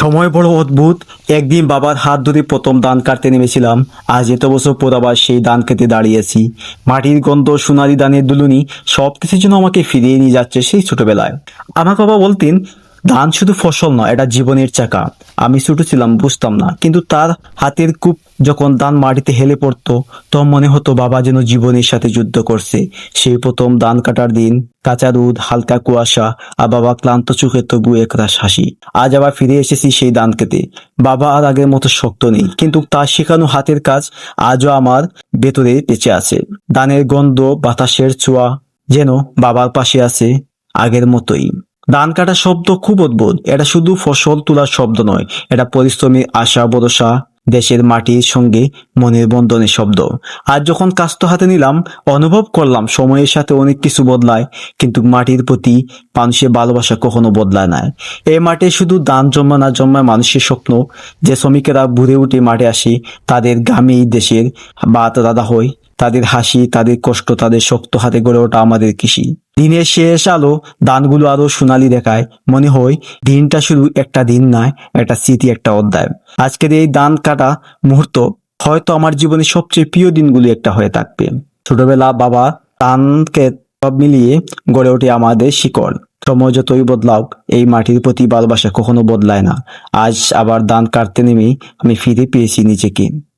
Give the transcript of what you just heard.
সময় বড় অদ্ভুত। একদিন বাবার হাত ধরে প্রথম দান কাটতে নেমেছিলাম। আজ এত বছর পর আবার সেই দান খেতে দাঁড়িয়েছি। মাটির গন্ধ, সোনালি দানের দুলুনি সব কিছুর জন্য আমাকে ফিরিয়ে নিয়ে যাচ্ছে সেই ছোটবেলায়। আমার বাবা বলতেন ধান শুধু ফসল নয়, এটা জীবনের চাকা। আমি ছোট ছিলাম, বুঝতাম না। কিন্তু তার হাতের কূপ যখন ধান মাটিতে হেলে পড়তো, তখন মনে হতো বাবা যেন জীবনের সাথে যুদ্ধ করছে। সেই প্রথম ধান কাটার দিন, কাঁচা দুধ, হালকা কুয়াশা আর বাবা ক্লান্ত চোখে তবু একরাশ হাসি। আজ আবার ফিরে এসেছি সেই দান খেতে। বাবা আর আগের মতো শক্ত নেই, কিন্তু তার শেখানো হাতের কাজ আজও আমার ভেতরে বেঁচে আছে। দানের গন্ধ, বাতাসের ছোঁয়া যেন বাবার পাশে আছে আগের মতোই। ধান কাটা শব্দ খুব অদ্ভুত। এটা শুধু ফসল তোলার শব্দ নয়, এটা পরিশ্রমের আশা ভরসা, দেশের মাটির সঙ্গে মনের বন্ধনের শব্দ। আজ যখন কাস্ত হাতে নিলাম, অনুভব করলাম সময়ের সাথে অনেক কিছু বদলায়, কিন্তু মাটির প্রতি মানুষের ভালোবাসা কখনো বদলায় না এই মাঠে শুধু দান জমা না জন্মায় মানুষের স্বপ্ন, যে শ্রমিকেরা ভুরে উঠে মাঠে আসে, তাদের গ্রামেই দেশের বাত দাদা হয়। তাদের হাসি, তাদের কষ্ট, তাদের শক্ত হাতে গড়ে ওঠা আমাদের কৃষি। দিনের শেষ আলো দানগুলো আরও সোনালি দেখায়। মনে হয় দিনটা শুধু একটা দিন নয়, একটা স্মৃতি, একটা অধ্যায়। আজকের এই দান কাটা মুহূর্ত হয়তো আমার জীবনের সবচেয়ে প্রিয় দিনগুলি একটা হয়ে থাকবে। ছোটবেলা বাবা দানকে সব মিলিয়ে গড়ে ওঠে আমাদের শিকড়। সময় যতই বদলাও, এই মাটির প্রতি ভালোবাসা কখনো বদলায় না। আজ আবার দান কাটতে নেমেই আমি ফিরে পেয়েছি নিজেকে।